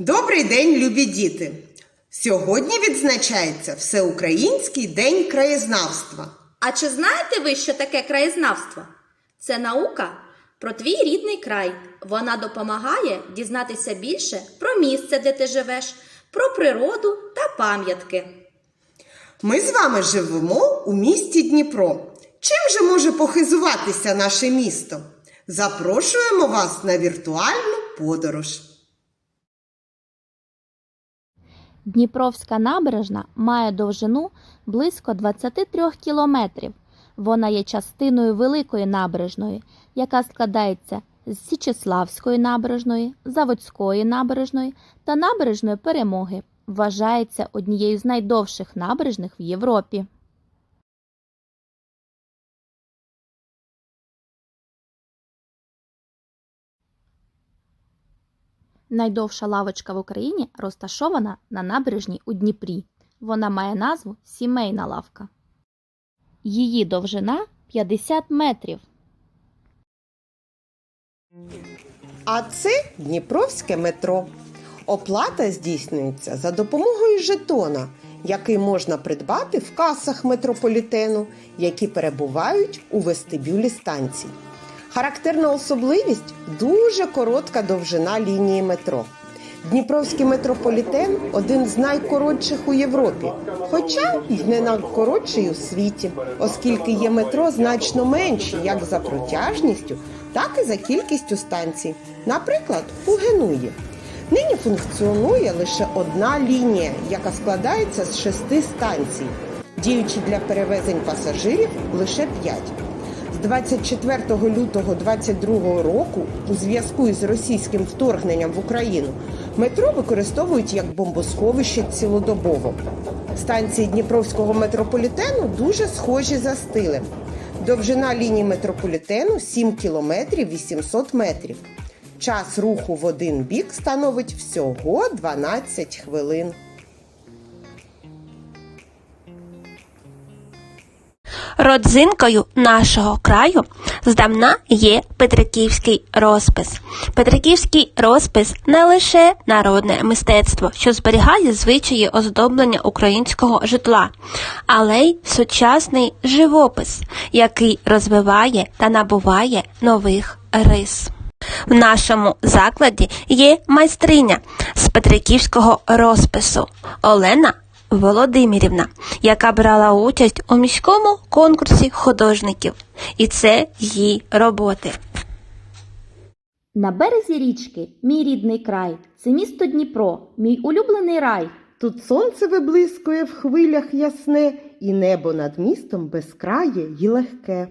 Добрий день, любі діти! Сьогодні відзначається Всеукраїнський день краєзнавства. А чи знаєте ви, що таке краєзнавство? Це наука про твій рідний край. Вона допомагає дізнатися більше про місце, де ти живеш, про природу та пам'ятки. Ми з вами живемо у місті Дніпро. Чим же може похизуватися наше місто? Запрошуємо вас на віртуальну подорож. Дніпровська набережна має довжину близько 23 кілометрів. Вона є частиною Великої набережної, яка складається з Січеславської набережної, Заводської набережної та набережної Перемоги. Вважається однією з найдовших набережних в Європі. Найдовша лавочка в Україні розташована на набережній у Дніпрі. Вона має назву Сімейна лавка. Її довжина 50 метрів. А це Дніпровське метро. Оплата здійснюється за допомогою жетона, який можна придбати в касах метрополітену, які перебувають у вестибюлі станцій. Характерна особливість дуже коротка довжина лінії метро. Дніпровський метрополітен один з найкоротших у Європі, хоча й не найкоротший у світі, оскільки є метро значно менші як за протяжністю, так і за кількістю станцій. Наприклад, у Генуї. Нині функціонує лише одна лінія, яка складається з шести станцій, діючи для перевезень пасажирів лише п'ять. З 24 лютого 2022 року, у зв'язку із російським вторгненням в Україну, метро використовують як бомбосховище цілодобово. Станції Дніпровського метрополітену дуже схожі за стилем. Довжина лінії метрополітену 7 кілометрів 800 метрів. Час руху в один бік становить всього 12 хвилин. Родзинкою нашого краю здавна є Петриківський розпис. Петриківський розпис не лише народне мистецтво, що зберігає звичаї оздоблення українського житла, але й сучасний живопис, який розвиває та набуває нових рис. В нашому закладі є майстриня з Петриківського розпису Олена Володимирівна, яка брала участь у міському конкурсі художників, і це її роботи. На березі річки мій рідний край. Це місто Дніпро, мій улюблений рай. Тут сонце виблискує в хвилях ясне, і небо над містом безкрає й легке.